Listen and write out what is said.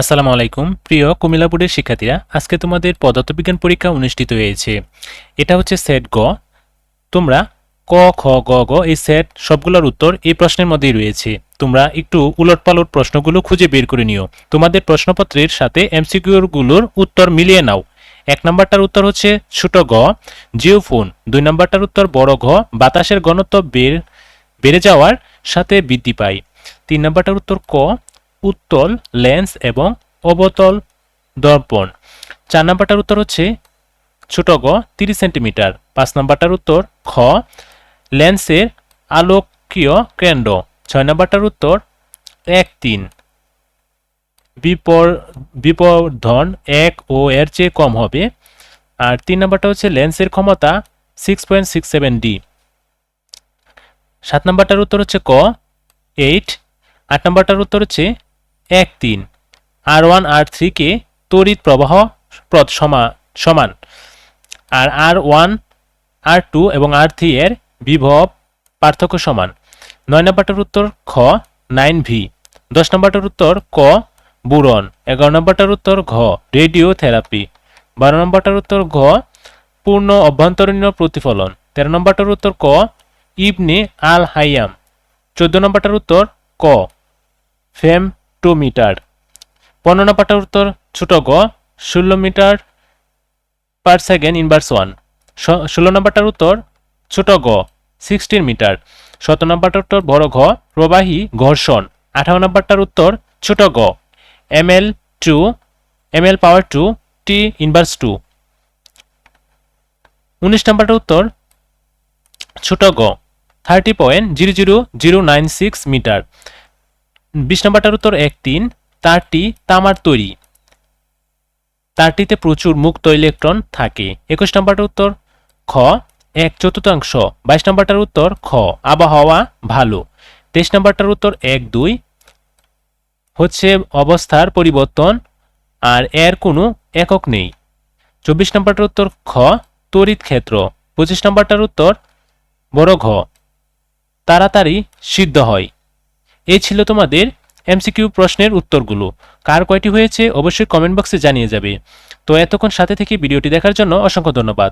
আসসালামু আলাইকুম। প্রিয় কুমিল্লা বোর্ডের শিক্ষার্থীরা, আজকে তোমাদের পদার্থবিজ্ঞান পরীক্ষা অনুষ্ঠিত হয়েছে। এটা হচ্ছে সেট গ। তোমরা ক, খ, গ গ এই সেট সবগুলোর উত্তর এই প্রশ্নের মধ্যেই রয়েছে। তোমরা একটু উলটপালট প্রশ্নগুলো খুঁজে বের করে নিও। তোমাদের প্রশ্নপত্রের সাথে এমসিকিউরগুলোর উত্তর মিলিয়ে নাও। এক নম্বরটার উত্তর হচ্ছে ছোট গ জিও ফোন দুই নম্বরটার উত্তর বড় ঘ, বাতাসের ঘনত্ব বের, বেড়ে যাওয়ার সাথে বৃদ্ধি পায়। তিন নম্বরটার উত্তর ক উত্তল, লেন্স এবং অবতল দর্পণ। চার নম্বরটার উত্তর হচ্ছে ছোট গ, তিরিশ সেন্টিমিটার। পাঁচ নম্বরটার উত্তর খ, লেন্সের আলোকীয় কেন্দ্র। ছয় নম্বরটার উত্তর এক তিন। বিপর বিপর্ধন এক ও এর চেয়ে কম হবে। আর তিন নম্বরটা হচ্ছে লেন্সের ক্ষমতা six point six seven D সাত নম্বরটার উত্তর হচ্ছে ক এইট আট নম্বরটার উত্তর হচ্ছে এক তিন। আর ওয়ান, আর থ্রিকে তড়িৎ প্রবাহ প্রদ সমা- সমান। আর আর ওয়ান, আর টু এবং আর থ্রি এর বিভব পার্থক্য সমান। নয় নম্বরটার উত্তর খ, নাইন ভি। দশ নম্বরটার উত্তর ক, বুরন। এগারো নম্বরটার উত্তর ঘ রেডিও থেরাপি বারো নম্বরটার উত্তর ঘ, পূর্ণ অভ্যন্তরীণ প্রতিফলন। তেরো নম্বরটার উত্তর ক, ইবনে আল হাইয়াম চোদ্দ নম্বরটার উত্তর ক ফেমটোমিটার পনেরো নম্বরটার উত্তর ছোট গ, ষোলো metre per second inverse one ষোলো নম্বরটার উত্তর ছোট গ সিক্সটিন মিটার। সতেরো নম্বরটার উত্তর বড় ঘ, প্রবাহী ঘর্ষণ। আঠারো নম্বরটার উত্তর ছোট গ M L two M L power two T inverse two উনিশ নম্বরটার উত্তর ছোট গ thirty point zero zero zero nine six metre. বিশ নম্বরটার উত্তর এক তিন, তারটি তামার তৈরি। তারটিতে প্রচুর মুক্ত ইলেকট্রন থাকে। একুশ নম্বরটার উত্তর খ, এক চতুর্থাংশ। বাইশ নম্বরটার উত্তর খ, আবহাওয়া ভালো। তেইশ নম্বরটার উত্তর এক দুই, হচ্ছে অবস্থার পরিবর্তন আর এর কোনো একক নেই। চব্বিশ নম্বরটার উত্তর খ, তড়িৎ ক্ষেত্র। পঁচিশ নম্বরটার উত্তর বড় ঘ। তাড়াতাড়ি সিদ্ধ হয়। এই ছিল তোমাদের এমসিকিউ প্রশ্নের উত্তরগুলো। কার কয়টি হয়েছে অবশ্যই কমেন্ট বক্সে জানিয়ে যাবে। তো এতক্ষণ সাথে থেকে ভিডিওটি দেখার জন্য অসংখ্য ধন্যবাদ।